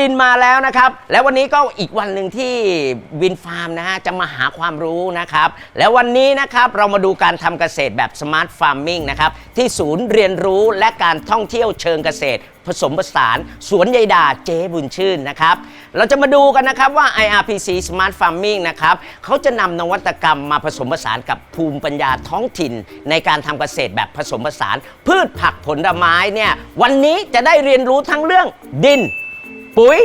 ดินมาแล้วนะครับ และวันนี้ก็อีกวันหนึ่งที่วินฟาร์มนะฮะจะมาหาความรู้นะครับ แล้ววันนี้นะครับเรามาดูการทำเกษตรแบบสมาร์ทฟาร์มิงนะครับที่ศูนย์เรียนรู้และการท่องเที่ยวเชิงเกษตร ผสมผสาน สวนใยดาเจ๊บุญชื่นนะครับ เราจะมาดูกันนะครับว่า IRPC Smart Farming นะครับเขาจะนำนวัตกรรมมาผสมผสานกับภูมิปัญญาท้องถิ่น ในการทำเกษตรแบบผสมผสาน พืชผักผลไม้เนี่ยวันนี้จะได้เรียนรู้ทั้งเรื่องดิน ปุ๋ย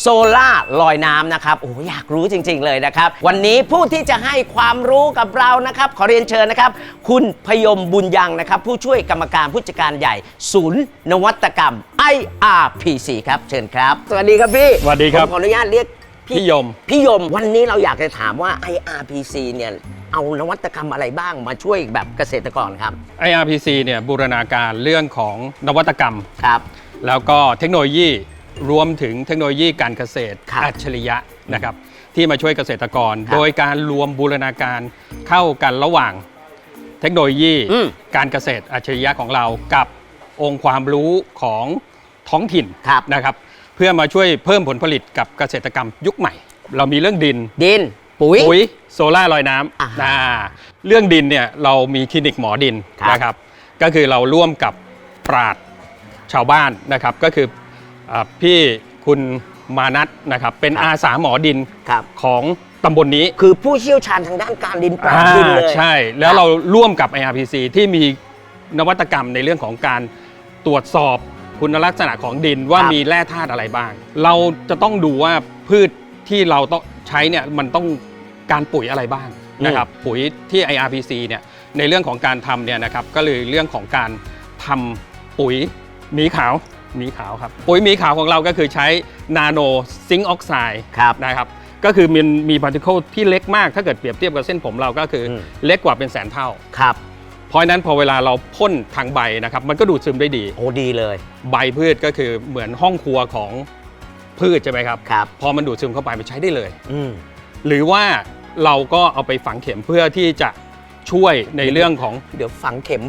โซล่าลอยน้ำนะครับ โอ้อยากรู้จริง ๆ เลยนะครับ วันนี้ผู้ที่จะให้ความรู้กับเรานะครับ ขอเรียนเชิญนะครับ คุณพยมบุญยังนะครับ ผู้ช่วยกรรมการผู้จัดการใหญ่ ศูนย์ นวัตกรรม IRPC ครับ เชิญครับ สวัสดีครับพี่สวัสดีครับ ผมขออนุญาตเรียกพี่ยม พี่ยม วันนี้เราอยากจะถามว่า IRPC เนี่ยเอานวัตกรรมอะไรบ้างมาช่วยแบบเกษตรกรครับ IRPC เนี่ยบูรณาการเรื่องของนวัตกรรมครับ แล้วก็เทคโนโลยี รวมถึงเทคโนโลยีการเกษตรครับอัจฉริยะนะครับที่มาช่วยเกษตรกร ครับโดยการรวมบูรณาการเข้ากันระหว่างเทคโนโลยีอืม การเกษตรอัจฉริยะของเรากับองค์ความรู้ของท้องถิ่นครับ นะครับ เพื่อมาช่วยเพิ่มผลผลิตกับเกษตรกรรมยุคใหม่ เรามีเรื่องดิน ดิน ปุ๋ย ปุ๋ยโซล่าร์ลอยน้อ่าำอ่าเรื่องดินเนี่ยเรามีคลินิกหมอดินครับนะครับ ก็คือเราร่วมกับปราดชาวบ้านนะครับ ก็คือ อาพี่คุณมานัทนะครับ เป็นอาสาหมอดินครับ ของตำบลนี้คือผู้เชี่ยวชาญทางด้านการดินปราบดินเลยอ่าใช่ แล้วเราร่วมกับ IRPC ที่มีนวัตกรรมในเรื่องของการตรวจสอบคุณลักษณะของดินว่าครับมีแร่ธาตุอะไรบ้าง เราจะต้องดูว่าพืชที่เราต้องใช้เนี่ยมันต้องการปุ๋ยอะไรบ้างนะครับ ปุ๋ยที่ IRPC เนี่ยในเรื่องของการทำเนี่ยนะครับก็เลยเรื่องของการทำปุ๋ยหมีขาว หมีขาวครับปุ๋ยหมีขาวของเราก็คือใช้นาโนซิงค์ออกไซด์ครับ นะครับ ก็คือมันมีพาร์ติเคิลที่เล็กมากถ้าเกิดเปรียบเทียบกับเส้นผมเราก็คืออม เล็กกว่าเป็นแสนเท่า ครับ เพราะฉะนั้นพอเวลาเราพ่นทางใบนะครับมันก็ดูดซึมได้ดี โอ้ดีเลยใบพืชก็คือเหมือนห้องครัวของพืชใช่ไหมครับ ครับ พอมันดูดซึมเข้าไปมันใช้ได้เลย อืม หรือว่าเราก็เอาไปฝังเข็มเพื่อที่จะ ช่วยในเรื่องของเดี๋ยวฝังเข็ม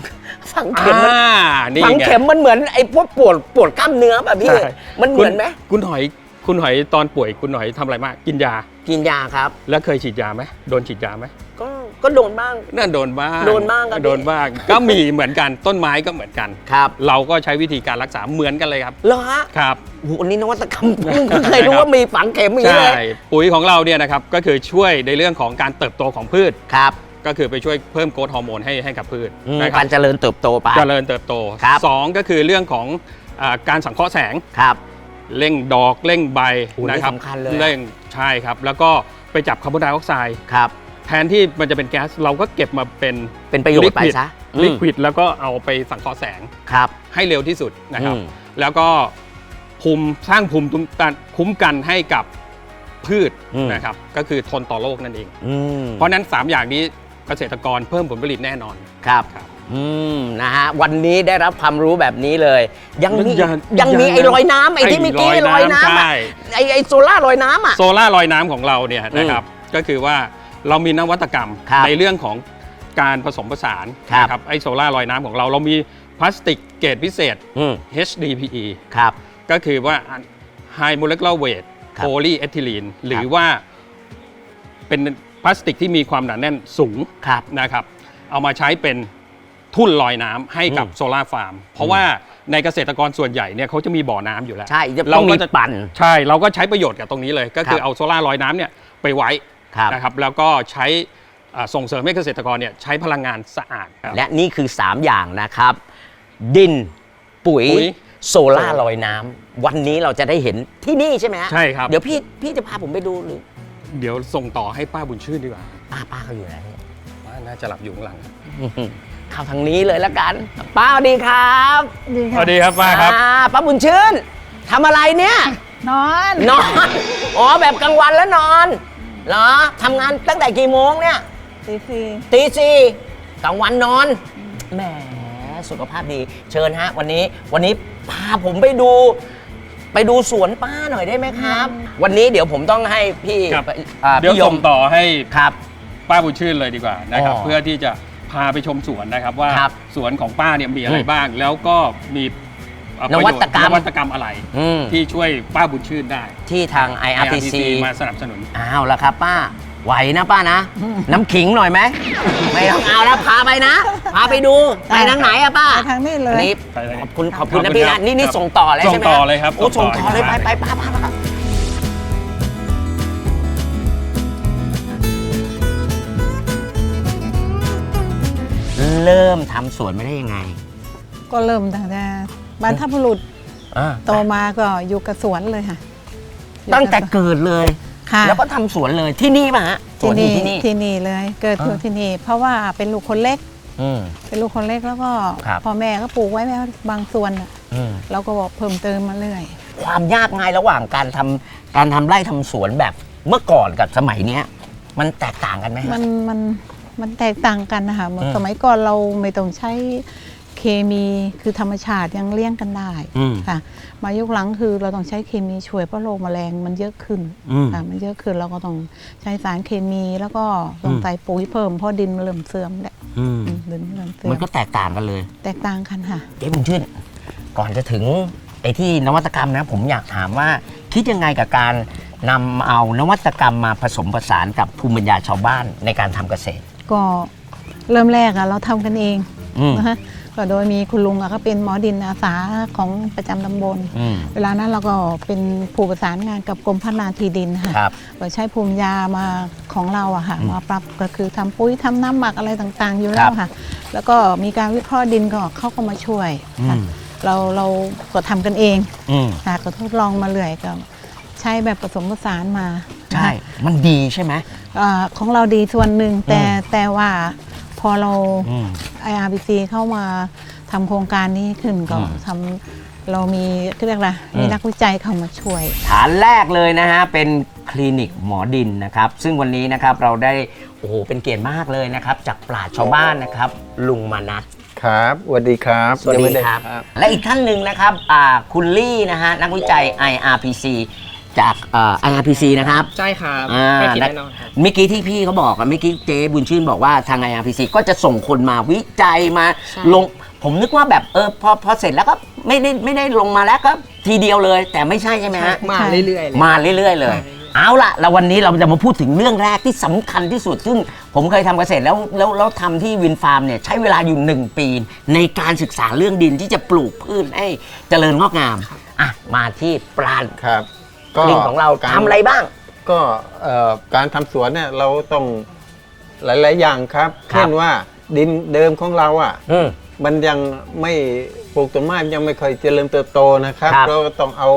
ฝังเข็มมันอ่านี่ฝังไงเข็มมันเหมือนไอ้พวกปวดปวดกล้ามเนื้อแบบพี่ ใช่มันเหมือนไหมคุณคุณหอยคุณหอยตอนป่วยคุณหอยทำอะไรมาก กินยากินยาครับ แล้วเคยฉีดยาไหมโดนฉีดยาไหมก็ก็โดนบ้างนั่นโดนบ้างโดนบ้างครับพี่ โดนบ้างก็มีเหมือนกันต้นไม้ก็เหมือนกัน ครับเราก็ใช้วิธีการรักษาเหมือนกันเลยครับ เหรอฮะครับ โอ้โหอันนี้นวัตกรรมเพิ่งเพิ่งเคยรู้ว่ามีฝังเข็มอย่างนี้ใช่เลยปุ๋ยของเราเนี่ยนะครับก็คือช่วยในเรื่องของการเติบโตของพืช ครับ ก็คือไปช่วยเพิ่มโกรทฮอร์โมนให้ให้กับพืชอืมนะคการรับเจริญเติบโตไป เจริญเติบโตครับ สองก็คือเรื่องของอาการสังเคราะห์แสง ครับ เร่งดอกเร่งใบโอ้นี่นะครับสำคัญเลยอะเร่งใช่ครับ แล้วก็ไปจับคาร์บอนไดออกไซด์ครับ แทนที่มันจะเป็นแก๊สเราก็เก็บมาเป็น เป็นประโยชน์ไปซะลิอืมควิดแล้วก็เอาไปสังเคราะห์แสงครับให้เร็วที่สุดนะครับ อืมแล้วก็ภูมิสร้างภูมิคุ้มกันคุ้มกันให้กับพืชอืม นะครับ ก็คือทนต่อโรคนั่นเอง อืม เพราะฉะนั้น 3 อย่างนี้เกษตรกรเพิ่มผลผลิตแน่นอน ครับครับ อืมนะฮะวันนี้ได้รับความรู้แบบนี้เลย ยังมียังยังมียังไอ้ลอยน้ำไอ้ที่เมื่อกี้ไอ้ลลออยยน้ำน้ำอะใช่ ไอ้ไอ้โซล่าลอยน้ำอะโซล่าร์ลอยน้ำของเราเนี่ยนะครับก็คือว่าเรามีนวัตกรรมครับในเรื่องของการผสมผสานครับ นะครับไอโซล่าร์ลอยน้ำของเรา เรามีพลาสติกเกรดพิเศษ อืม HDPE ครับ ก็คือว่า High Molecular Weight ครับ Polyethylene หรือว่าเป็น พลาสติกที่มีความหนาแน่นสูงครับ นะครับ เอามาใช้เป็นทุ่นลอยน้ำให้กับอืมโซลาร์ฟาร์ม เพราะว่าในเกษตรกรส่วนใหญ่เนี่ยเขาจะมีบ่อน้ำอยู่แล้ว ใช่จะเราต้องก็มีจะปั่น ใช่เราก็ใช้ประโยชน์กับตรงนี้เลย ก็คือครับ เอาโซลาร์ลอยน้ำเนี่ยไปไว้ครับ นะครับแล้วก็ใช้อ่าส่งเสริมให้เกษตรกรเนี่ยใช้พลังงานสะอาดครับ และนี่คือ 3 อย่างนะครับ ดินปุ๋ย ปุ๋ยโซล่าลอยน้ำวันนี้เราจะได้เห็นที่นี่ใช่ไหมฮะใช่ครับ เดี๋ยวพี่พี่จะพาผมไปดูหรือ เดี๋ยวส่งต่อให้ป้าบุญชื่นดีกว่าป้าป้าเขาอยู่ไหนป้าน่าจะหลับอยู่ข้างหลังเข้าทางนี้เลยละกัน ป้าสวัสดีครับดีสค่ะวัสดีครับป้าครับ อ่ป้าบุญชื่นทำอะไรเนี่ย นอนนอน อ๋อแบบกลางวันแล้วนอนเหรอทำงานตั้งแต่กี่โมงเนี่ย ตีสี่ตีสี่กลางวันนอน แหม สุขภาพดี เชิญฮะ วันนี้ วันนี้พาผมไปดู ไปดูสวนป้าหน่อยได้ไหมครับ วันนี้เดี๋ยวผมต้องให้พี่ครับอ่าเดี๋ยวพี่ยส่มงต่อให้ครับ ป้าบุญชื่นเลยดีกว่านะครับ อ๋อเพื่อที่จะพาไปชมสวนนะครับว่าครับสวนของป้าเนี่ยมีอะไรอืมบ้าง แล้วก็มีเอ่อนวัตกรรม นวัตกรรมอะไร อืมที่ช่วยป้าบุญชื่นได้ ที่ทาง IRPC มาสนับสนุน อ้าวแล้วครับป้า ไหวนะป้านะ น้ำขิงหน่อยไหม ไม่ต้องเอาแล้วพาไปนะ พาไปดู ไปทางไหนอะป้าไปทางนี้เลยอันนี้ไปเลยขอบคุณขอบคุณขอบนะคุณพี่ครันะบนี่นี่ครับส่งต่อเลยใช่ไหมส่งต่อเลยครับโอ้ส่ส่งงต่ต่ออเลยไปไปป้าป้าป้าเริ่มทำสวนไม่ได้ยังไงก็เริ่มตั้งแต่บรรพบุรุษอ่าโตมาก็อยู่กับสวนเลยค่ะอยู่กับตั้งแต่เกิดเลยค่ะ แล้วก็ทำสวนเลยที่นี่มาฮะสวนอยู่ที่นี่ ที่นี่เลย เกิดอยู่อ่า ที่นี่ เพราะว่าเป็นลูกคนเล็ก อืม เป็นลูกคนเล็กแล้วก็ครับ พ่อแม่ก็ปลูกไว้แม้บางส่วนน่ะอืม เราก็บอกเพิ่มเติมมาเรื่อย ความยากง่ายระหว่างการทำการทำไร่ทำสวนแบบเมื่อก่อนกับสมัยเนี้ย มันแตกต่างกันไหมฮะ มันมันมันแตกต่างกันนะคะเมื่ออืม สมัยก่อนเราไม่ต้องใช้ เคมีคือธรรมชาติยังเลี้ยงกันได้อืม ค่ะ มายุคหลังคือเราต้องใช้เคมีช่วยเพราะโรคแมลงมันเยอะขึ้นอืม ค่ะมันเยอะขึ้นเราก็ต้องใช้สารเคมีแล้วก็ต้องอืม ใส่ปุ๋ยเพิ่มเพราะดินมันเริ่มเสื่อมแหละอืมอืมดินมันเริ่มเสื่อมันมก็แตกต่างกันเลย แตกต่างกันค่ะ เจ๊บุญชื่น ก่อนจะถึงไอ้ที่นวัตกรรมนะ ผมอยากถามว่า คิดยังไงกับการนำเอานวัตกรรมมาผสมผสานกับภูมิปัญญาชาวบ้านในการทำเกษตร ก็เริ่มแรกอะเราทำกันเองอืม นะคะ ก็โดยมีคุณลุงอะก็เป็นหมอดินอาสาของประจำตำบล อืม เวลานั้นเราก็เป็นผู้ประสานงานกับกรมพัฒนาที่ดินค่ะครับก็ใช้ภูมิยามาของเราอะค่ะอืมมาปรับก็คือทำปุ๋ยทำน้ำหมักอะไรต่างๆ อยู่คแล้รัวบค่ะ แล้วก็มีการวิเคราะห์ดินก็เขาก็มาช่วยค่ะอืม เราเราก็ทำกันเองอืมค่ะก็ทดลองมาเรื่อยก็ใช้แบบผสมผสานมาใช่ มันดีใช่ไหม อ่าของเราดีส่วนหนึ่งแต่อืมแต่ว่าพอเรา อืม IRBC เข้ามาทำโครงการนี้ขึ้นก็อืม ทำเรามีเรียกอะไรอืมมีนักวิจัยเข้ามาช่วย ฐานแรกเลยนะฮะ เป็นคลินิกหมอดินนะครับ ซึ่งวันนี้นะครับเราได้ โอ้โห เป็นเกียรติมากเลยนะครับ จากปราชญ์ชาวบ้านนะครับ ลุงมานัท ครับสวัสดีครับสวัสยังดีไม่ไครับ และอีกท่านหนึ่งนะครับอ่าคุณลี่นะฮะ นักวิจัย IRPC จากเอ่อ IRPC นะครับ ใช่ครับอ่า ไม่ผิดแน่นอนครับ เมื่อกี้ที่พี่เขาบอกอะเมื่อกี้เจ๊บุญชื่นบอกว่าทาง IRPC ก็จะส่งคนมาวิจัยมาใช่ ลง ผมนึกว่าแบบเออพอพอเสร็จแล้วก็ไม่ได้ไม่ได้ลงมาแล้วก็ทีเดียวเลย แต่ไม่ใช่ใช่ไหมฮะ มาใช่เรื่อยๆเลย มาเรื่อย ๆ เลย มาเรื่อยๆเอาละแล้ววันนี้เราจะมาพูดถึงเรื่องแรกที่สำคัญที่สุด ซึ่งผมเคยทำเกษตรแล้วแล้วแล้วทำที่วินฟาร์มเนี่ยใช้เวลาอยู่ 1 ปี ในการศึกษาเรื่องดินที่จะปลูกพืชให้เจริญงอกงาม อะ มาที่ปราณครับ ลิงของเราทำอะไรบ้าง ก็เอ่อการทำสวนเนี่ยเราต้องหลาย ๆ อย่างครับ ครับ เช่นว่าดินเดิมของเราอะ อืม มันยังไม่ปลูกต้นไม้มันยังไม่ค่อยเจริญเติบโตนะครับ ครับเราก็ต้องเอา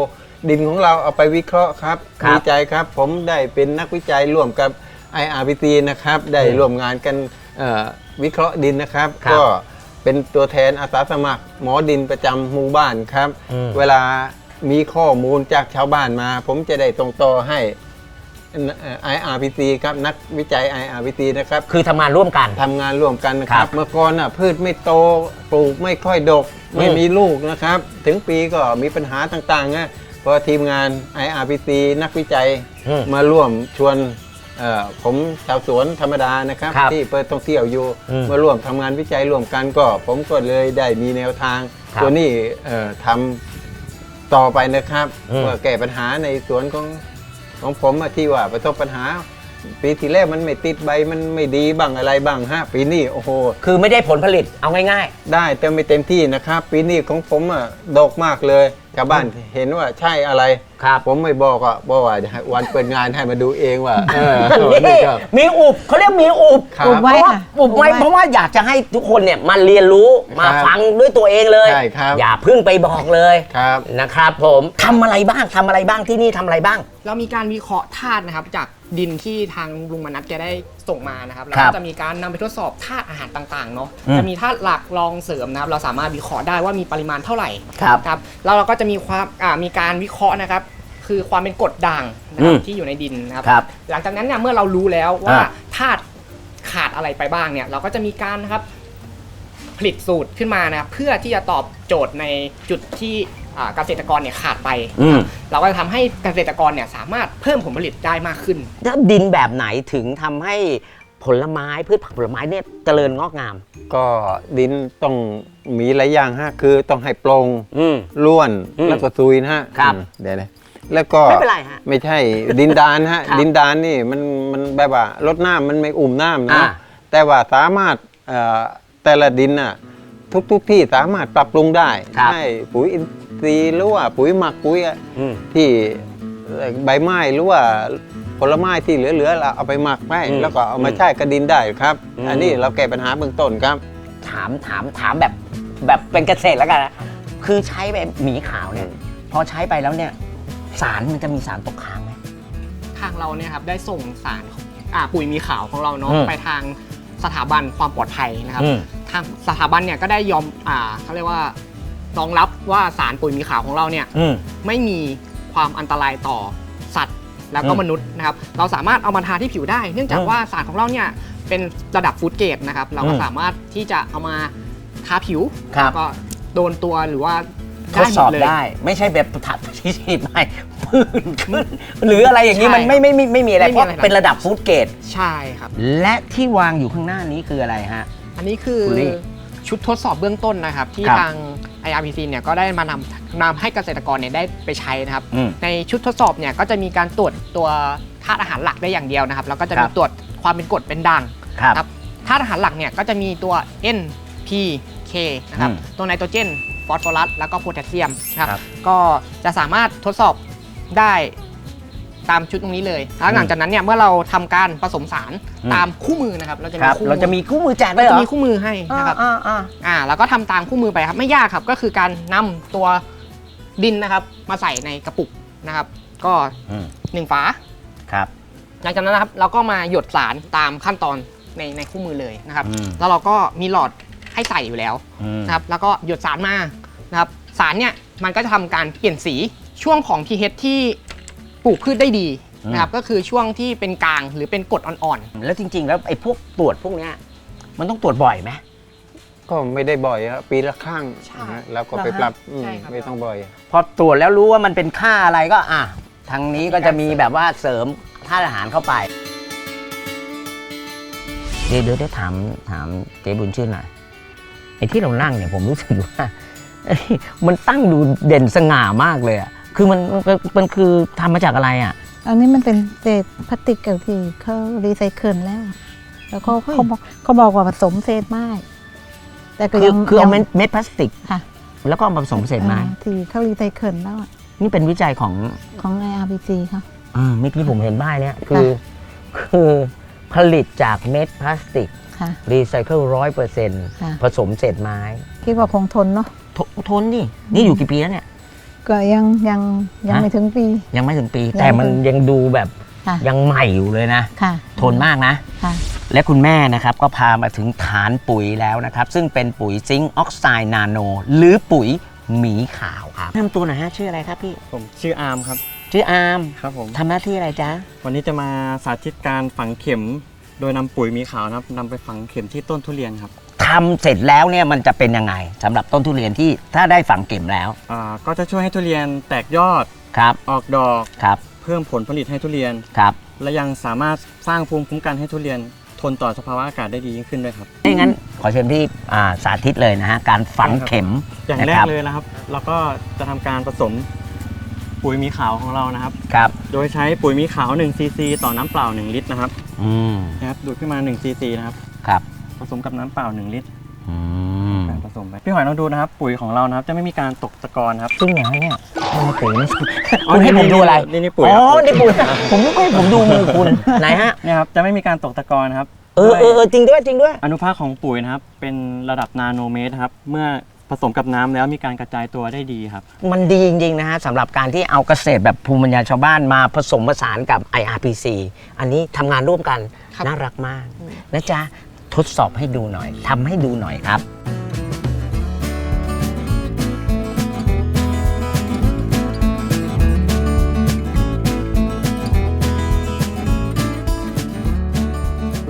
ดินของเราเอาไปวิเคราะห์ครับครับวิจัยครับ ผมได้เป็นนักวิจัยร่วมกับ IRPC นะครับ ได้อืมร่วมงานกันเอ่อวิเคราะห์ดินนะครับ ครับก็เป็นตัวแทนอาสาสมัครหมอดินประจำหมู่บ้านครับ อืมเวลา มีข้อมูลจากชาวบ้านมา ผมจะได้ตรงต่อให้เอ่อ IRPC ครับนักวิจัย IRPC นะครับคือทำงานร่วมกัน ทำงานร่วมกันนะคครัรับบ เมื่อก่อนน่ะพืชไม่โตปลูกไม่ค่อยดก ไม่อืมมีลูกนะครับ ถึงปีก็มีปัญหาต่างๆนะพอทีมงาน IRPC นักวิจัยอืมมาร่วมชวนเอ่อผมชาวสวนธรรมดานะครับ ครับที่เปิดท่องเที่ยวอยู่อืมมาร่วมทำงานวิจัยร่วมกันก็ ผมก็เลยได้มีแนวทาง ครับ ตัวนี้เอ่อทำ ต่อไปนะครับอืมเพื่อแก้ปัญหาในสวนของของผมอะที่ว่าประสบปัญหา ปีที่แรกมันไม่ติดใบมันไม่ดีบ้างอะไรบ้างฮะปีนี้โอ้โห คือไม่ได้ผลผลิตเอาง่ายได้แต่ไม่เต็มที่นะครับ ปีนี้ของผมอะดกมากเลยชาวบ้านเห็นว่าใช่อะไร ๆ ครับผมไม่บอกอะบอกว่าจะให้วันเปิดงานให้มาดูเองว่าเออนี่นี่ครับ มีอุบเขาเรียกมีอุบครับอุบไว้เพราะว่าค่ะอุบไว้อุบไว้ เพราะว่าอยากจะให้ทุกคนเนี่ยมาเรียนรู้มาครับฟังด้วยตัวเองเลย ใช่ครับ อย่าเพึ่งไปบอกเลยครับนะครับ ผมทำอะไรบ้างทำอะไรบ้างที่นี่ทำอะไรบ้าง เรามีการวิเคราะห์ธาตุนะครับจากดินที่ทางลุงมนัทแกได้ส่งมานะครับแล้วครับก็จะมีการนำไปทดสอบธาตุอาหารต่างๆเนาะอืม จะมีธาตุหลักรองเสริมนะครับ เราสามารถวิเคราะห์ได้ว่ามีปริมาณเท่าไหร่ ครับ ครับแล้วเราก็จะมีความอ่ามีการวิเคราะห์นะครับ คือความเป็นกรดด่างนะครัอืบมที่อยู่ในดินนะครับ ครับหลังจากนั้นเนี่ยเมื่อเรารู้แล้วว่าอ่าธาตุขาดอะไรไปบ้างเนี่ย เราก็จะมีการนะครับผลิตสูตรขึ้นมานะครับเพื่อที่จะตอบโจทย์ในจุดที่อ่า เกษตรกรเนี่ยขาดไป อืมเราก็จะทำให้เกษตรกรเนี่ยสามารถเพิ่มผลผลิตได้มากขึ้น แล้วดินแบบไหนถึงทำให้ผลไม้พืชผักผลไม้เนี่ยเจริญงอกงาม ก็ดินต้องมีหลายอย่างฮะ คือต้องให้โปร่งอืมล้วนอืมแล้วก็ซุยนะฮะครับอืมเดี๋ยวนะแล้วก็ไม่เป็นไรฮะไม่ใช่ดินดานฮะ ครับดินดานนี่มันมันแบบว่าลดน้ำมันไม่อุ่มน้ำอ่านะแต่ว่าสามารถเอ่อแต่ละดินน่ะ ทุกทุกๆที่สามารถปรับปรุงได้ครับ ให้ปุ๋ยอินทรีย์หรือว่าปุ๋ยหมักปุ๋ยอะอืม ที่ใบไม้หรือว่าผลไม้ที่เหลือๆเราเอาไปหมักไว้อืมแล้วก็เอามาใช้กับดินได้ครับ อืม อันนี้เราแก้ปัญหาเบื้องต้นครับ ถามถามถามแบบแบบเป็นเกษตรแล้วกันนะคือใช้แบบหมีขาวเนี่ย พอใช้ไปแล้วเนี่ย สารมันจะมีสารตกค้างไหม ทางเราเนี่ยครับได้ส่งสารอ่าปุ๋ยมีขาวของเราเนาะอืมไปทาง สถาบันความปลอดภัยนะครับอืม ทางสถาบันเนี่ยก็ได้ยอมอ่าเขาเรียกว่ารองรับว่าสารปุ๋ยมีขาวของเราเนี่ย อืม ไม่มีความอันตรายต่อสัตว์แล้วก็อืมมนุษย์นะครับเราสามารถเอามาทาที่ผิวได้ เนื่องจากอืมว่าสารของเราเนี่ยเป็นระดับฟู้ดเกรดนะครับเราก็อืมสามารถที่จะเอามาทาผิวครับ แล้วก็โดนตัวหรือว่า ทดสอบหมเลยได้ ไม่ใช่แบบถัดที่ฉีดไปพื้นขึ้น หรืออะไรอย่างนี้ใช่มันไม่ไม่ไม่ไม่มีอะไรไม่เพมีราะอะไรเป็นระดับฟู้ดเกรดใช่ครับ และที่วางอยู่ข้างหน้านี้คืออะไรฮะ อันนี้คือคุณลี่ชุดทดสอบเบื้องต้นนะครับ ที่ครับทาง IRPC เนี่ยก็ได้มานำนำให้เกษตรกรเนี่ยได้ไปใช้นะครับอืมในชุดทดสอบเนี่ยก็จะมีการตรวจตัวธาตุอาหารหลักได้อย่างเดียวนะครับ แล้วก็จะคมีรับตรวจความเป็นกรดเป็นด่างครับครับธาตุอาหารหลักเนี่ยก็จะมีตัว N P K นะครับอืมตัวไนโตรเจน ฟอสฟอรัสแล้วก็โพแทสเซียมนะครับครับ ก็จะสามารถทดสอบได้ตามชุดตรงนี้เลยแล้วหลังจากนั้นเนี่ยเมื่อเราทำการผสมสารอืมตามคู่มือนะครับเราจะคมีรับ คู่เราจะมีคู่มือแจกด้วยเหรจะอมีคู่มือให้นะครับ อ่าอ่า อ่าแล้วก็ทำตามคู่มือไปครับไม่ยากครับก็คือการนำตัวดินนะครับ มาใส่ในกระปุกนะครับ ก็อืมหนึ่งฝาครับ หลังจากนั้นนะครับ เราก็มาหยดสารตามขั้นตอนในในคู่มือเลยนะครับ อืม แล้วเราก็มีหลอด ให้ใส่อยู่แล้วอืม นะครับแล้วก็หยดสารมานะครับสารเนี่ยมันก็จะทำการเปลี่ยนสีช่วงของ pH ที่ปลูกพืชได้ดีนะครับก็คือช่วงที่เป็นกลางหรือเป็นกรดอ่อนแล้วจริง ๆ แล้วไอ้พวกตรวจพวกเนี้ยมันต้องตรวจบ่อยไหมก็ไม่ได้บ่อยครับปีละครั้งใช่นะฮะแล้วก็เหรอไปฮะปรับอืมใช่ครับ ไม่ต้องบ่อย พอตรวจแล้วรู้ว่ามันเป็นค่าอะไรก็อะทางนี้ก็จะมีแบบว่าเสริมธาตุอาหารเข้าไป เดี๋ยวเดี๋ยวเดี๋ยวถามถามเจ๊บุญชื่นหน่อย ไอ้ที่เรานั่งเนี่ยผมรู้สึกว่าเอ้ยมันตั้งดูเด่นสง่ามากเลยอะคือมันมันมันคือทำมาจากอะไรอะ อันนี้มันเป็นเศษพลาสติกเก่าที่เขารีไซเคิลแล้ว แล้วเขาเฮ้ยเขาบอกเขาบอกว่าผสมเศษไม้แต่ก็คือยังคือเอายังเม็ดเม็ดพลาสติกค่ะ แล้วก็เอามาผสมเศษไม้อ่าที่เขารีไซเคิลแล้วอะนี่เป็นวิจัยของของ IRPC เขาอ่าเมื่อกี้ผมเห็นป้ายเนี่ยคือ คือผลิตจากเม็ดพลาสติก ค่ะ รีไซเคิลร้อยเปอร์เซ็นต์ค่ะ ผสมเศษไม้คิดว่าคงทนเนาะททนนี่นี่อยู่กี่ปีแล้วเนี่ย ก็ยังยังยังฮะ ไม่ถึงปี ยังไม่ถึงปี ยังแต่มันยังดูแบบค่ะ ยังใหม่อยู่เลยนะ ค่ะทนมากนะ ค่ะ และคุณแม่นะครับก็พามาถึงฐานปุ๋ยแล้วนะครับ ซึ่งเป็นปุ๋ยซิงค์ออกไซด์นาโน หรือปุ๋ยหมีขาวครับแนะนำตัวหน่อยฮะชื่ออะไรครับพี่ ผมชื่ออาร์มครับ ชื่ออาร์มครับผมทำหน้าที่อะไรจ๊ะ วันนี้จะมาสาธิตการฝังเข็ม โดยนำปุ๋ยมีขาวนะครับนำไปฝังเข็มที่ต้นทุเรียนครับทำเสร็จแล้วเนี่ยมันจะเป็นยังไงสำหรับต้นทุเรียนที่ถ้าได้ฝังเก็บแล้วอ่าก็จะช่วยให้ทุเรียนแตกยอดครับออกดอก ครับเพิ่มผลผลิตให้ทุเรียน ครับและยังสามารถสร้างภูมิคุ้มกันให้ทุเรียน ทนต่อสภาวะอากาศได้ดียิ่งขึ้นด้วยครับ ไม่งั้นขอเชิญพี่อ่าสาธิตเลยนะฮะการฝังเข็ม อย่างนะแรคกรับ เลยนะครับ เราก็จะทำการผสม ปุ๋ยมีขาวของเรานะครับ ครับ โดยใช้ปุ๋ยมีขาว1ซีซีต่อน้ำเปล่า 1 ลิตรนะครับอืมนะครับดูดขึ้นมา1ซีซีนะครับ ครับ ผสมกับน้ำเปล่า 1 ลิตรอืมการผสมไปพี่หอยลองดูนะครับ ปุ๋ยของเรานะครับ จะไม่มีการตกตะกอนครับ จริงเหรอเนี่ยมันปุ๋ยนี่อ๋อคุณให้ผมดูอะไรนี่นี่ปุ๋ยอ๋อครับนี่ปุ๋ยผมไม่ค่อยผมดูมือคุณไหนฮะเนี่ยครับจะไม่มีการตกตะกอนนะครับ เออด้วยเออเออจริงด้วยจริงด้วย อนุภาคของปุ๋ยนะครับ เป็นระดับนาโนเมตรครับ เมื่อ ผสมกับน้ำแล้วมีการกระจายตัวได้ดีครับ มันดีจริง ๆ นะฮะสำหรับการที่เอาเกษตรแบบภูมิปัญญาชาวบ้านมาผสมผสานกับ IRPC อันนี้ทำงานร่วมกันครับน่ารักมากนะจ๊ะทดสอบให้ดูหน่อยทำให้ดูหน่อยครับ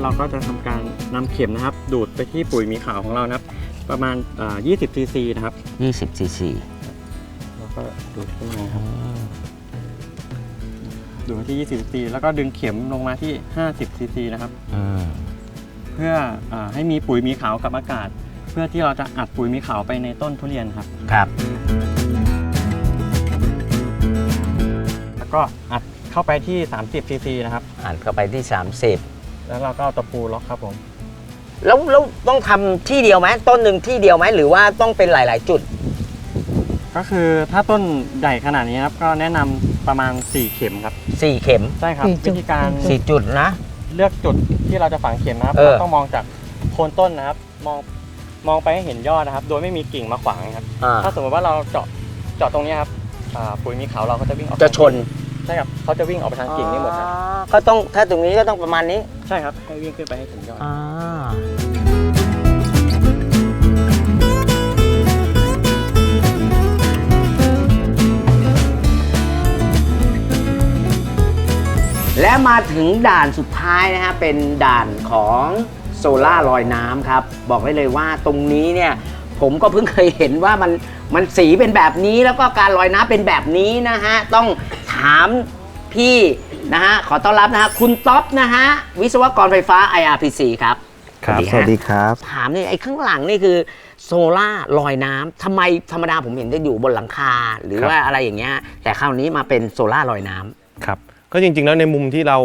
เราก็จะทำการนำเข็มนะครับ ดูดไปที่ปุ๋ยมีขาวของเรานะครับ ประมาณอ่า20ซีซีนะครับ 20 cc แล้วก็ดูดขึ้นมาครับ ดูดมาที่ 20ซีซีแล้วก็ดึงเข็มลงมาที่ 50ซีซีนะครับ อืมเพื่ออาให้มีปุ๋ยมีขาวกับอากาศ เพื่อที่เราจะอัดปุ๋ยมีขาวไปในต้นทุเรียนครับ ครับแล้วก็อัดเข้าไปที่ 30ซีซีนะครับ อ่านเข้าไปที่ 30 แล้วเราก็เอาตะปูล็อกครับผม แล้วแล้วต้องทำที่เดียวไหมต้นหนึ่งที่เดียวไหมหรือว่าต้องเป็นหลาย ๆ จุด ก็คือถ้าต้นใหญ่ขนาดนี้ครับก็แนะนำประมาณ 4 เข็มครับ 4 เข็ม ใช่ครับ สี่จุวิด ธีการสี่4จุดนะ เลือกจุดที่เราจะฝังเข็มนะครับเออ เราต้องมองจากโคนต้นนะครับ มองมองไปให้เห็นยอดนะครับ โดยไม่มีกิ่งมาขวางครับ อ่าถ้าสมมติว่าเราเจาะเจาะตรงเนี้ยครับอ่าปุ๋ยมีขาวเราก็จะวิ่งออกจะชน ใช่ครับเขาจะวิ่งออกไปทางกิ่งนี่หมดครับอ๋อก็ต้องถ้าตรงนี้ก็ต้องประมาณนี้ ใช่ครับให้วิ่งขึ้นไปให้ถึงยอด อ่า และมาถึงด่านสุดท้ายนะฮะ เป็นด่านของโซล่าลอยน้ำครับ บอกได้เลยว่าตรงนี้เนี่ย ผมก็เพิ่งเคยเห็นว่ามันมันสีเป็นแบบนี้แล้วก็การลอยน้ำเป็นแบบนี้นะฮะ ต้องถามพี่นะฮะขอต้อนรับนะฮะคุณต๊อปนะฮะวิศวกรไฟฟ้า IRPC ครับครับฮะสวัสดีครับ ถามนี่ไอ้ข้างหลังนี่คือโซล่าลอยน้ำทำไมธรรมดาผมเห็นจะอยู่บนหลังคา หรือครับว่าอะไรอย่างเงี้ยแต่คราวนี้มาเป็นโซล่าลอยน้ำครับ ก็จริงๆแล้วในมุมที่เรา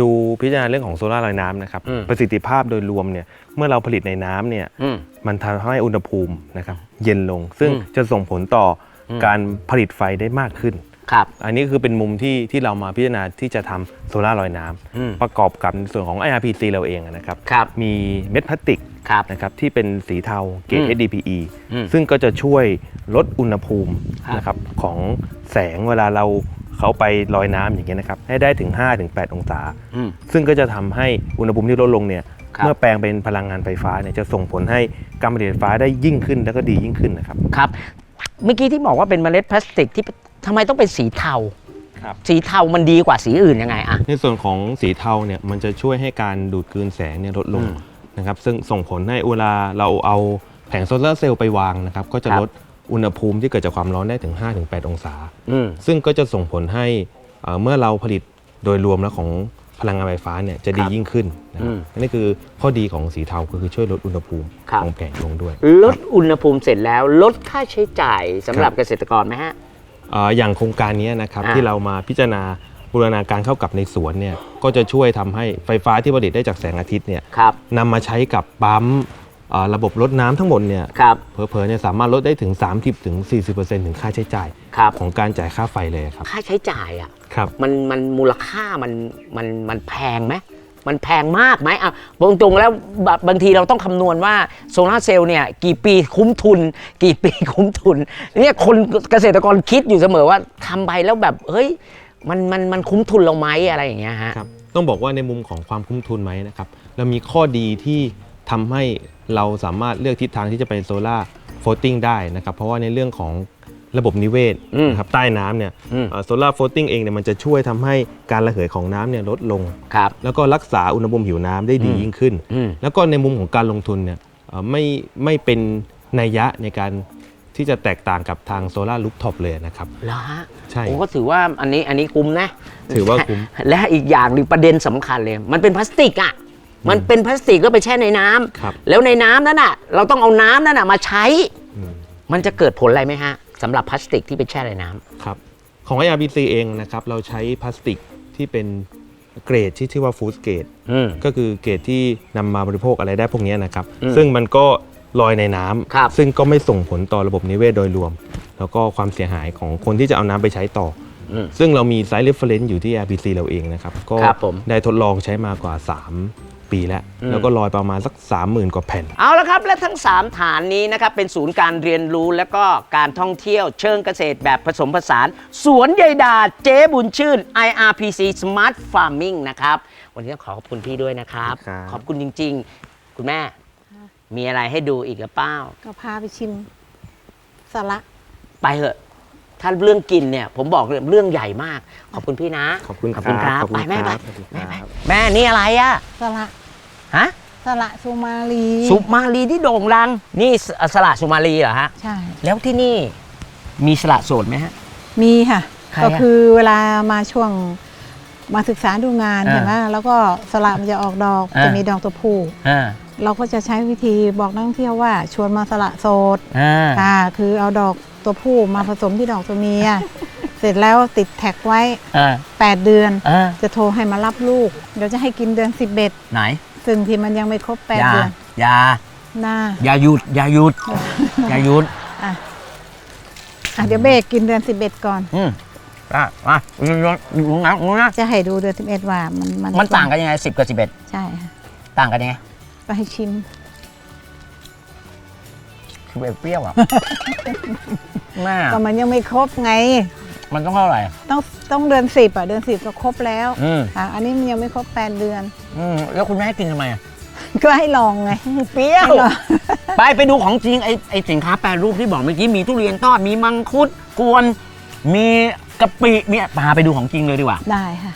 ดูพิจารณาเรื่องของโซลาร์ลอยน้ำนะครับอืมประสิทธิภาพโดยรวมเนี่ยเมื่อเราผลิตในน้ำเนี่ยอืมมันทำให้อุณหภูมินะครับเย็นลง ซึ่งอืมจะส่งผลต่ออมการผลิตไฟได้มากขึ้น ครับอันนี้คือเป็นมุมที่ที่เรามาพิจารณาที่จะทำโซลาร์ลอยน้ำอืมประกอบกับในส่วนของ IRPC เราเองนะครับ ครับมีเม็ดพลาสติกครับ นะครับที่เป็นสีเทาเกรด อืม SDPE อืมซึ่งก็จะช่วยลดอุณหภูมิครับ นะครับของแสงเวลาเราเขาไปลอยน้ำอย่างเงี้ยนะครับให้ได้ถึง 5-8 องศา อืม ซึ่งก็จะทำให้อุณหภูมิที่ลดลงเนี่ยครับ เมื่อแปลงเป็นพลังงานไฟฟ้าเนี่ยจะส่งผลให้การผลิตไฟฟ้าได้ยิ่งขึ้นแล้วก็ดียิ่งขึ้นนะครับ ครับเมื่อกี้ที่บอกว่าเป็นเมล็ดพลาสติกที่ ทำไมต้องเป็นสีเทา ครับ สีเทามันดีกว่าสีอื่นยังไงอะ ในส่วนของสีเทาเนี่ยมันจะช่วยให้การดูดกลืนแสงเนี่ยลดลงอืมนะครับซึ่งส่งผลให้เวลาเราเอาแผงโซลาร์เซลล์ไปวางนะครับก็จะครับ ลดอุณหภูมิที่เกิดจากความร้อนได้ถึง 5-8 องศา อืม ซึ่งก็จะส่งผลให้เอ่อเมื่อเราผลิตโดยรวมแล้วของพลังงานไฟฟ้าเนี่ยจะดีครับยิ่งขึ้นนะคอืรับมนี่คือข้อดีของสีเทาก็คือช่วยลดอุณหภูมิครับ ของแผงลงด้วย ลดอุณหภูมิเสร็จแล้ว ลดค่าใช้จ่ายสำหรับเกษตรกรไหมฮะเอ่ออย่างโครงการนี้นะครับอ่าที่เรามาพิจารณาบูรณาการเข้ากับในสวนเนี่ยก็จะช่วยทำให้ไฟฟ้าที่ผลิตได้จากแสงอาทิตย์เนี่ยครับนำมาใช้กับปั๊มเอ่อระบบรดน้ำทั้งหมดเนี่ยครับเผลอๆเนี่ยสามารถลดได้ถึง 30ถึง40%ถึงค่าใช้จ่ายครับของการจ่ายค่าไฟเลยครับ ค่าใช้จ่ายอะครับมันมันมูลค่ามันมันมันแพงไหม มันแพงมากไหมอะบอกตรงๆแล้วแบบบางทีเราต้องคำนวณว่าโซลาเซลล์เนี่ยกี่ปีคุ้มทุน กี่ปีคุ้มทุนเนี่ยคนเกษตรกรคิดอยู่เสมอว่าทำไปแล้วแบบเฮ้ยมันมันมันคุ้มทุนเราไหมอะไรอย่างเงี้ยฮะครับต้องบอกว่าในมุมของความคุ้มทุนไหมนะครับเรามีข้อดีที่ทำให้เราสามารถเลือกทิศทางที่จะเป็นโซลาร์โฟลติ้งได้นะครับเพราะว่าในเรื่องของ ระบบนิเวศอืมนะครับใต้น้ำเนี่ยอืม โซลาร์โฟลติ้งเองเนี่ยมันจะช่วยทำให้การระเหยของน้ำเนี่ยลดลง ครับ แล้วก็รักษาอุณหภูมิผิวน้ำได้ดีอืมยิ่งขึ้น อืม แล้วก็ในมุมของการลงทุนเนี่ยเอ่อไม่ไม่เป็นนัยยะในการที่จะแตกต่างกับทางโซลาร์ลูฟท็อปเลยนะครับ แล้วฮะใช่ ผมก็ถือว่าอันนี้อันนี้คุ้มนะ ถือว่าคุ้ม และอีกอย่างหนึ่งประเด็นสำคัญเลย มันเป็นพลาสติกอะ มันเป็นพลาสติกแล้วไปแช่ในน้ำครับ แล้วในน้ำนั้นอะ เราต้องเอาน้ำนั้นอะมาใช้อืมมันจะเกิดผลอะไรไหมฮะ สำหรับพลาสติกที่ไปแช่ในน้ำครับของ IRBC เองนะครับเราใช้พลาสติกที่เป็นเกรดที่ชื่อว่าฟู้ดเกรดอืม ก็คือเกรดที่นำมาบริโภคอะไรได้พวกเนี้ยนะครับ อืมซึ่งมันก็ลอยในน้ำครับ ซึ่งก็ไม่ส่งผลต่อระบบนิเวศโดยรวม แล้วก็ความเสียหายของคนที่จะเอาน้ำไปใช้ต่อ อืม ซึ่งเรามีไซส์เรฟเฟรนซ์อยู่ที่ IRBC เราเองนะครับ ก็ครับผม ได้ทดลองใช้มากว่า 3 ปีแล้วอืมแล้วก็ลอยประมาณสัก 30,000 กว่าแผ่น เอาละครับ และทั้ง 3 ฐานนี้นะครับ เป็นศูนย์การเรียนรู้และก็การท่องเที่ยวเชิงเกษตรแบบผสมผสาน สวนใยดาเจ๊บุญชื่น IRPC Smart Farming นะครับ วันนี้ต้องขอขอบคุณพี่ด้วยนะครับ ครับ ขอบคุณจริง ๆ คุณแม่ มีอะไรให้ดูอีกหรือเปล่า ก็พาไปชิมสละไปเถอะ ถ้าเรื่องกินเนี่ย ผมบอกเลยเรื่องใหญ่มาก ขอบคุณพี่นะ ขอบคุณขอบคุณคครัรับบขอบคุณไปแม่ไปครับขอบคุณแม่ไปครับ แม่นี่อะไรอะสละฮะสละสุมาลีสุมาลีที่โด่งดัง นี่สสละสุมาลีเหรอฮะ ใช่ แล้วที่นี่มีสละโสดไหมฮะ มีค่ะ ใครอะก็คือเวลามาช่วงมาศึกษาดูงานอ่าเห็นไหมแล้วก็สละมันจะออกดอกอ่า จะมีดอกตัวผู้ อ่า เราก็จะใช้วิธีบอกนักท่องเที่ยวว่าชวนมาสละโสดอ่าค่ะคือเอาดอกตัวผู้มาผสมที่ดอกตัวเมีย เสร็จแล้วติดแท็กไว้ อ่า8 เดือน อ่าจะโทรให้มารับลูก เดี๋ยวจะให้กินเดือน ไหน11 ซึ่งที่มันยังไม่ครบอย่า8เดือนอย่าหน้าอย่าหยุดอย่าหยุดอย่าหยุดอะอะเดี๋ยวเบรกกินเดือน 11 ก่อน อืมอะมาดูนะดูนะดูนะจะให้ดูเดือน 11 ว่ามันมันมันต่างกันยังไงสิบกับสิบเอ็ดใช่ค่ะต่างกันยังไง ก็ให้ชิมสิบเอ็ดเปรี้ยวอะ แม่ก็มันยังไม่ครบไง มันต้องเท่าไหร่ ต้องต้องเดือน10อะ เดือน10ก็ครบแล้วอืมอะอันนี้มันยังไม่ครบ8เดือน อืมแล้วคุณแม่ให้กินทำไมอะ ก็ให้ลองไง เปรี้ยวให้ลองไปไปดูของจริง ไอไอสินค้าแปรรูปที่บอกเมื่อกี้มีทุเรียนทอดมีมังคุดกวน มีกะปิมีพาไปดูของจริงเลยดีกว่า ได้ค่ะ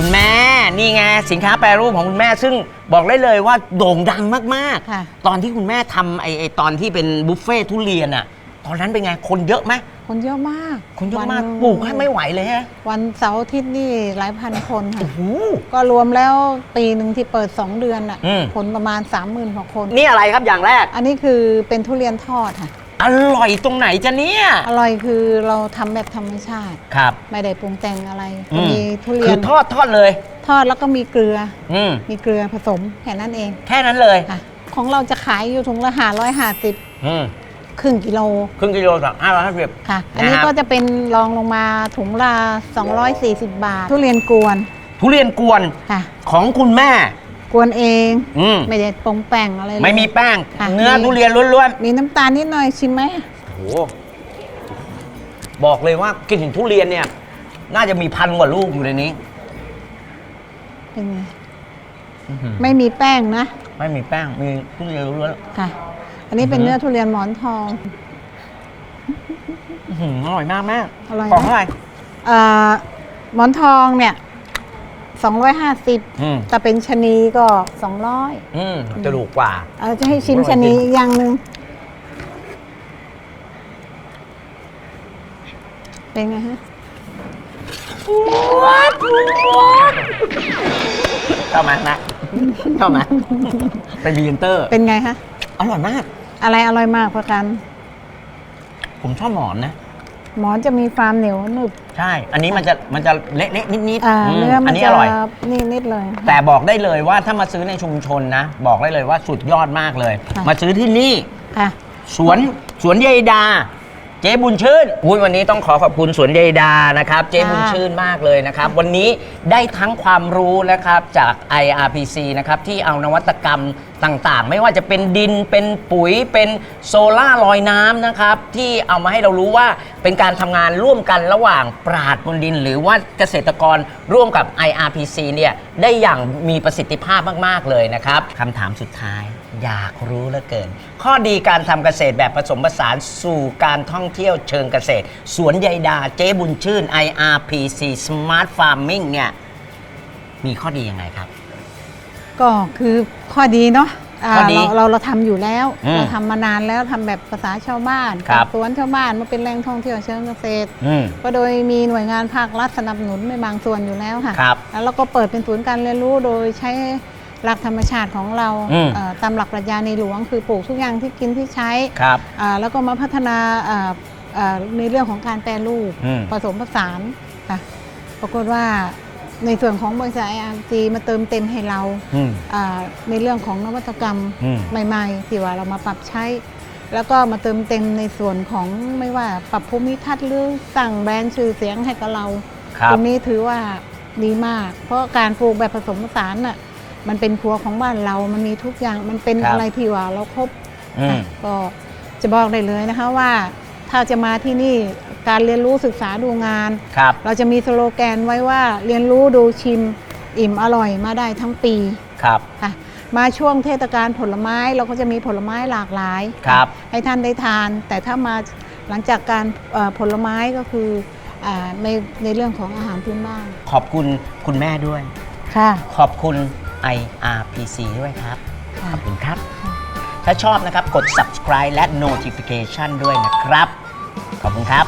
คุณแม่นี่ไงสินค้าแปรรูปของคุณแม่ซึ่งบอกได้เลยว่าโด่งดังมากค่ะ ๆ ตอนที่คุณแม่ทำไอไอตอนที่เป็นบุฟเฟ่ทุเรียนอะ ตอนนั้นเป็นไงคนเยอะไหมคนเยอะมากคนเยอะมากวันปลูกให้ไม่ไหวเลยฮะวันเสาร์อาทิตย์นี่หลายพันคนค่ะ โอ้โห ก็รวมแล้วปีหนึ่งที่เปิด 2 เดือนอะอืมคนประมาณ 30,000กว่าคน นี่อะไรครับอย่างแรก อันนี้คือเป็นทุเรียนทอดค่ะ อร่อยตรงไหนจะเนี่ยอร่อยคือเราทำแบบธรรมชาติ ครับไม่ได้ปรุงแต่งอะไรอืก็มมีทุเรีคืยอนทอดทอดเลย ทอดแล้วก็มีเกลือ อืมมีเกลือผสมแค่นั้นเองแค่นั้นเลยค่ะ ของเราจะขายอยู่ถุงละหาร้อยห้าสิบอืมครึ่งกิโลครึ่งกิโลสักห้าร้อยห้าสิบ ค่ะ อันนี้นะครับ ก็จะเป็นรองลงมาถุงละ240 บาท ทุเรียนกวนทุเรียนกวนค่ะ ของคุณแม่ กวนเอง อืมไม่ได้ปรุงแป้งอะไรเลย ไม่มีแป้ง ค่ะ เนื้อมีทุเรียนล้วนมีน้ำตาลนิดหน่อยชิมไหมๆโอ้โหบอกเลยว่ากลิ่นทุเรียนเนี่ย น่าจะมีพันกว่าลูกอยู่ในนี้ เป็นไงไม่มีแป้งนะไม่มีแป้ง มีทุเรียนล้วนค่ะ อันนี้เป็นอือฮึเนื้อทุเรียนหมอนทอง ๆอื้อหืออร่อยมากแม่อร่อยกล่องนะเท่าไหร่เอ่อหมอนทองเนี่ย 250อืมแต่เป็นชะนีก็ 200อืมจะถูกกว่า เออจะให้ชิมอร่อยชะนีจริงอีกอย่างหนึ่งเป็นไงฮะชอบไหมนะชอบไหมเป็นบีเนเตอร์ เป็นไงฮะอร่อยมาก อะไรอร่อยมากประกัน ผมชอบหมอนนะ หมอนจะมีความเหนียวหนึบใช่ อันนี้มันจะมันจะเละๆนิดอ่าๆมเนื้อมันนี้จะอร่อย นี่นิดเลย แต่บอกได้เลยว่าถ้ามาซื้อในชุมชนนะ บอกได้เลยว่าสุดยอดมากเลย ค่ะ มาซื้อที่นี่ ค่ะ สวนสวนยายดา เจ๊บุญชื่นอุ้ยวันนี้ต้องขอขอบคุณสวนยายดานะครับ เจ๊บุญชื่นมากเลยนะครับ วันนี้ได้ทั้งความรู้นะครับจาก IRPC นะครับที่เอานวัตกรรมต่างๆ ไม่ว่าจะเป็นดินเป็นปุ๋ยเป็นโซล่าร์ลอยน้ำนะครับ ที่เอามาให้เรารู้ว่าเป็นการทำงานร่วมกันระหว่างปราดบนดิน หรือว่าเกษตรกรร่วมกับ IRPC เนี่ยได้อย่างมีประสิทธิภาพมากๆเลยนะครับคำถามสุดท้าย อยากรู้เหลือเกิน ข้อดีการทำเกษตรแบบผสมผสานสู่การท่องเที่ยวเชิงเกษตร สวนใยดาเจ๊บุญชื่น IRPC Smart Farming เนี่ยมีข้อดียังไงครับ ก็คือข้อดีเนาะอ่าข้อดีเราเราเราทำอยู่แล้ว อืมเราทำมานานแล้วทำแบบภาษาชาวบ้านครับ สวนชาวบ้านมาเป็นแหล่งท่องเที่ยวเชิงเกษตร อืม ก็โดยมีหน่วยงานภาครัฐสนับสนุนในบางส่วนอยู่แล้วค่ะ ครับ แล้วเราก็เปิดเป็นศูนย์การเรียนรู้โดยใช้ หลักธรรมชาติของเราอืม เอ่อตามหลักปรัชญาในหลวง คือปลูกทุกอย่างที่กินที่ใช้ครับ อ่าแล้วก็มาพัฒนาอ่าอ่าในเรื่องของการแปรรูป อืม ผสมผสานค่ะปรากฏว่าในส่วนของบริษัทไออาร์จีมาเติมเต็มให้เราอืม อ่าในเรื่องของนวัตกรรมอืม ใหม่ๆ ที่ว่าเรามาปรับใช้ แล้วก็มาเติมเต็มในส่วนของไม่ว่าปรับภูมิทัศน์หรือสั่งแบรนด์ชื่อเสียงให้กับเรา ครับ ตรงนี้ถือว่าดีมาก เพราะการปลูกแบบผสมผสานน่ะ มันเป็นครัวของบ้านเรา มันมีทุกอย่าง มันเป็นครับ อะไรที่ว่าเราครบอืม ก็จะบอกได้เลยนะคะว่า ถ้าจะมาที่นี่การเรียนรู้ศึกษาดูงาน ครับ เราจะมีสโลแกนไว้ว่าเรียนรู้ดูชิมอิ่มอร่อยมาได้ทั้งปีครับ ค่ะมาช่วงเทศกาลผลไม้เราก็จะมีผลไม้หลากหลายครับ ให้ท่านได้ทาน แต่ถ้ามาหลังจากการเอ่อผลไม้ก็คืออ่าในในเรื่องของอาหารพื้นบ้านขอบคุณคุณแม่ด้วย ค่ะ ขอบคุณ IRPC ด้วยครับขค่ะอบคุณครับค่ะถ้าชอบนะครับกด subscribe และ notification ด้วยนะครับ ขอบคุณครับ